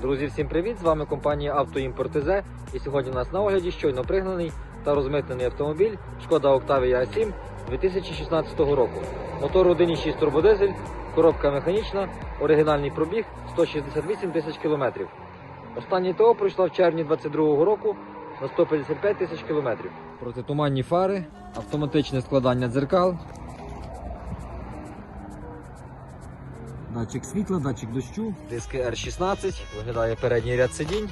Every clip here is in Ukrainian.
Друзі, всім привіт! З вами компанія «Автоімпорт ТЗ». І сьогодні у нас на огляді щойно пригнаний та розмитнений автомобіль Шкода Octavia A7 2016 року. Мотор 1.6 турбодизель, коробка механічна, оригінальний пробіг 168 тисяч кілометрів. Останнє ТО пройшло в червні 2022 року на 155 тисяч кілометрів. Протитуманні фари, автоматичне складання дзеркал, Датчик світла, датчик дощу, диски R16, виглядає передній ряд сидінь,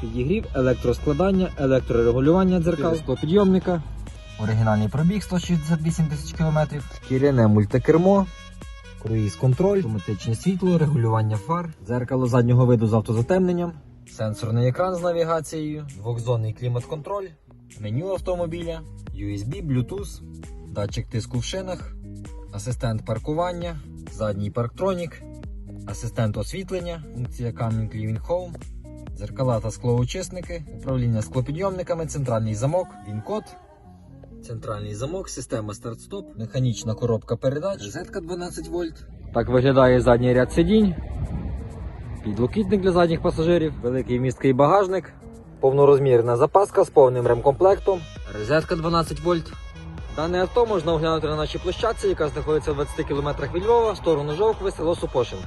підігрів, електроскладання, електрорегулювання дзеркал, склопідйомника, оригінальний пробіг 168 тисяч км, шкіряне мультикермо, круїз-контроль, автоматичне світло, регулювання фар, дзеркало заднього виду з автозатемненням, сенсорний екран з навігацією, двохзонний клімат-контроль, меню автомобіля, USB, Bluetooth, датчик тиску в шинах, асистент паркування, задній парктронік, асистент освітлення, функція Coming Living Home, дзеркала та склоочисники, управління склопідйомниками, центральний замок, він-код, центральний замок, система старт-стоп, механічна коробка передач, розетка 12 вольт. Так виглядає задній ряд сидінь, підлокітник для задніх пасажирів, великий місткий багажник, повнорозмірна запаска з повним ремкомплектом, розетка 12 вольт. Дане авто можна оглянути на нашій площадці, яка знаходиться в 20 км від Львова, в сторону Жовкви, село Супошин.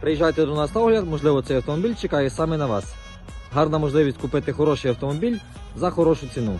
Приїжджайте до нас на огляд, можливо, цей автомобіль чекає саме на вас. Гарна можливість купити хороший автомобіль за хорошу ціну.